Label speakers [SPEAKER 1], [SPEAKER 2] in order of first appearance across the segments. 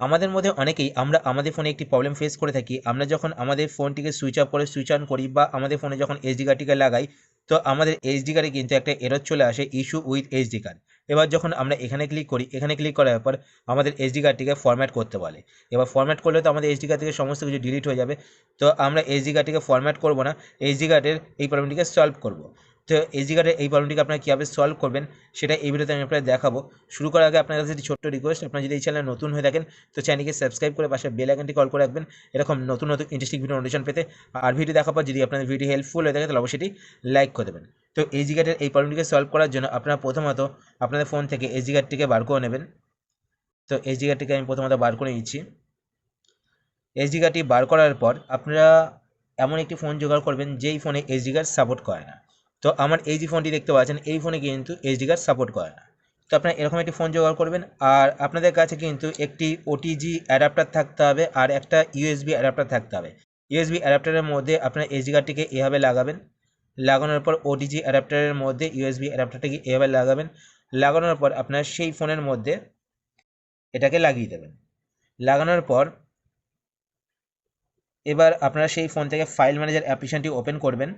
[SPEAKER 1] আমাদের মধ্যে অনেকেই আমরা আমাদের ফোনে একটি প্রবলেম ফেস করে থাকি। আমরা যখন আমাদের ফোনটিকে সুইচ অফ করে সুইচ অন করি বা আমাদের ফোনে যখন এইচডি কার্ডটিকে লাগাই, তো আমাদের এইচডি কার্ডে কিন্তু একটা এরর চলে আসে ইস্যু উইথ এইচডি কার্ড এবার যখন আমরা এখানে ক্লিক করি, এখানে ক্লিক করার পর আমাদের এইচডি কার্ডটিকে ফরম্যাট করতে বলে। এবার ফরম্যাট করলে তো আমাদের এইচডি কার্ড থেকে সমস্ত কিছু ডিলিট হয়ে যাবে। তো আমরা এইচডি কার্ডটিকে ফরম্যাট করব না এইচডি কার্ডের এই প্রবলেমটিকে সলভ করব। তো এইচডি কার্ডের এই প্রবলেমটিকে আপনারা কীভাবে সলভ করবেন, সেটা এই ভিডিওতে আমি আপনাদের দেখাবো। শুরু করার আগে আপনার কাছে একটি ছোট্ট রিকোয়েস্ট আপনারা যদি এই চ্যানেলে নতুন হয়ে থাকেন, তো চ্যানেলকে সাবস্ক্রাইব করে পাশে বেল আইকনটি কল করে রাখবেন, এরকম নতুন নতুন ইন্টারেস্টিং ভিডিও নোটিফিকেশন পেতে। আর ভিডিও দেখার পর যদি আপনাদের ভিডিও হেল্পফুল হয়ে থাকে, তাহলে অবশ্যই লাইক করে দেবেন। তো এইচডি কার্ডের এই প্রবলেমটিকে সলভ করার জন্য আপনারা প্রথমত আপনাদের ফোন থেকে এইচডি কার্ডটিকে বার করে নেবেন। তো এইচডি কার্ডটিকে আমি প্রথমত বার করে নিচ্ছি। এইচডি কার্ডটি বার করার পর আপনারা এমন একটি ফোন জোগাড় করবেন, যেই ফোনে এইচডি কার্ড সাপোর্ট করে না। তো আমার এই যে ফোনটি দেখতে পাচ্ছেন, এই ফোনে কিন্তু এইচডি কার্ড সাপোর্ট করে না। তো আপনারা এরকম একটি ফোন জোগাড় করবেন, আর আপনাদের কাছে কিন্তু একটি ওটিজি অ্যাডাপ্টার থাকতে হবে, আর একটা ইউএসবি অ্যাডাপ্টার থাকতে হবে। ইউএসবি অ্যাডাপ্টারের মধ্যে আপনার এইচডি কার্ডটিকে এভাবে লাগাবেন। লাগানোর পর ওটিজি অ্যাডাপ্টারের মধ্যে ইউএসবি অ্যাডাপ্টারটিকে এভাবে লাগাবেন। লাগানোর পর আপনার সেই ফোনের মধ্যে এটাকে লাগিয়ে দেবেন। লাগানোর পর এবার আপনারা সেই ফোন থেকে ফাইল ম্যানেজার অ্যাপ্লিকেশনটি ওপেন করবেন।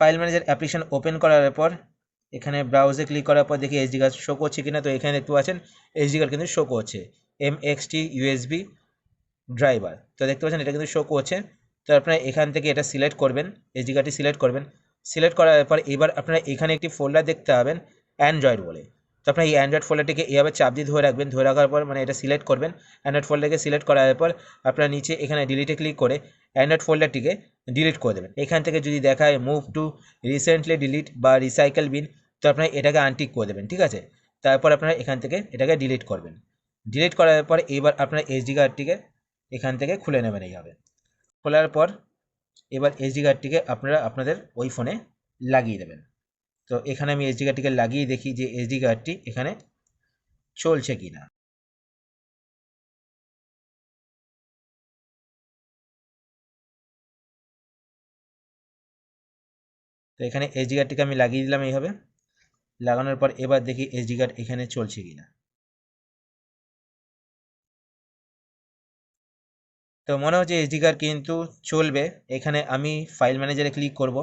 [SPEAKER 1] ফাইল ম্যানেজার অ্যাপ্লিকেশন ওপেন করার পর, এখানে ব্রাউজে ক্লিক করার পর দেখি এইচডি কার্ড শো করছে কিনা। তো এখানে দেখতে পাচ্ছেন এইচডি কার্ড কিন্তু শো করছে। M X T USB driver তো দেখতে পাচ্ছেন, এটা কিন্তু শো করছে। তো আপনারা এখান থেকে এটা সিলেক্ট করবেন এইচডি কার্ডটি সিলেক্ট করবেন। সিলেক্ট করার পর এবার আপনারা এখানে একটি ফোল্ডার দেখতে পাবেন অ্যান্ড্রয়েড বলে। আপনার এই অ্যান্ড্রয়েড ফোল্ডারটিকে এভাবে চাপ দিয়ে ধরে রাখবেন, ধরে রাখার পর মানে এটা সিলেক্ট করবেন। অ্যান্ড্রয়েড ফোল্ডারকে সিলেক্ট করার পর আপনার নিচে এখানে ডিলিটে ক্লিক করে অ্যান্ড্রয়েড ফোল্ডারটিকে ডিলিট করে দেবেন। এখান থেকে যদি দেখায় মুভ টু রিসেন্টলি ডিলিট বা রিসাইকেল বিন তো আপনারা এটাকে আনটিক করে দেবেন, ঠিক আছে? তারপর আপনারা এখান থেকে এটাকে ডিলিট করবেন। ডিলিট করার পর এবার আপনার এইচডি কার্ডটিকে এখান থেকে খুলে নেবেন এইভাবে। খোলার পর এবার এইচডি কার্ডটিকে আপনারা আপনাদের ওই ফোনে লাগিয়ে দেবেন। তো এখানে আমি এইচডি কার্ডটিকে লাগিয়ে দেখি যে এইচডি কার্ডটি এখানে চলছে কি না তো এখানে এইচডি কার্ডটিকে আমি লাগিয়ে দিলাম এইভাবে। লাগানোর পর এবার দেখি এইচডি কার্ড এখানে চলছে কি না তো মনে হচ্ছে এইচডি কার্ড কিন্তু চলবে। এখানে আমি ফাইল ম্যানেজারে ক্লিক করব।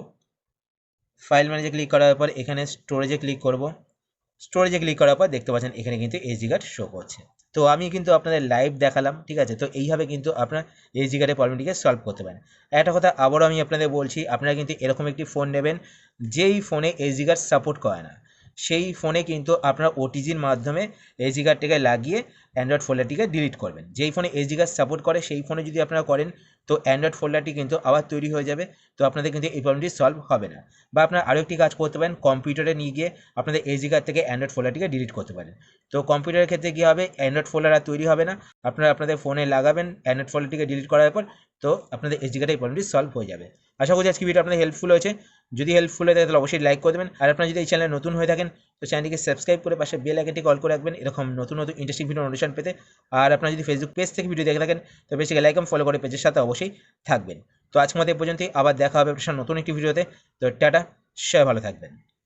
[SPEAKER 1] ফাইল ম্যানেজে ক্লিক করার পর এখানে স্টোরেজে ক্লিক করব। স্টোরেজে ক্লিক করার পর দেখতে পাচ্ছেন এখানে কিন্তু এইচডি কার্ড শো করছে। তো আমি কিন্তু আপনাদের লাইভ দেখালাম, ঠিক আছে? তো এইভাবে কিন্তু আপনার এইচডি কার্ডের প্রবলেমটিকে সলভ করতে পারেন। একটা কথা আবারও আমি আপনাদের বলছি, আপনারা কিন্তু এরকম একটি ফোন নেবেন, যেই ফোনে এইচডি কার্ড সাপোর্ট করে না। সেই ফোনে কিন্তু আপনার ওটিজির মাধ্যমে এইচডি কার্ডটিকে লাগিয়ে অ্যান্ড্রয়েড ফোল্ডারটিকে ডিলিট করবেন। যেই ফোনে এইচডি কার্ড সাপোর্ট করে, সেই ফোনে যদি আপনারা করেন, তো অ্যান্ড্রয়েড ফোল্ডারটি কিন্তু আবার তৈরি হয়ে যাবে। তো আপনাদের কিন্তু এই প্রবলেমটি সলভ হবে না। বা আপনারা আরও একটি কাজ করতে পারেন কম্পিউটারে নিয়ে গিয়ে আপনাদের এইচডি কার্ড থেকে অ্যান্ড্রয়েড ফোল্ডারটিকে ডিলিট করতে পারেন। তো কম্পিউটারের ক্ষেত্রে কী হবে? অ্যান্ড্রয়েড ফোল্ডার আর তৈরি হবে না। আপনারা আপনাদের ফোনে লাগাবেন অ্যান্ড্রয়েড ফোল্ডারটিকে ডিলিট করার পর তো আপনাদের এইচডি কার্ডের এই প্রবলেমটি সলভ হয়ে যাবে। আশা করছি আজকে ভিডিও আপনাদের হেল্পফুল হয়েছে। যদি হেল্পফুল হয়ে থাকে, তাহলে অবশ্যই লাইক করে দেবেন। আর আপনারা যদি এই চ্যানেলে নতুন হয়ে থাকেন, তো চ্যানেলটিকে সাবস্ক্রাইব করে পাশে বেল আইকনটি কল করে রাখবেন। এরকম নতুন নতুন ইন্টারেস্টিং ভিডিও নোটিফিকেশন পেতে। আর আপনারা যদি ফেসবুক পেজ থেকে ভিডিও দেখে থাকেন, তো বেশিকে লাইক ফলো করে পেজের সাথে অবশ্যই থাকবেন। তো আজকে মতো এই পর্যন্তই। আবার দেখা হবে আপনার নতুন একটি ভিডিওতে তো টাটা, সবাই ভালো থাকবেন।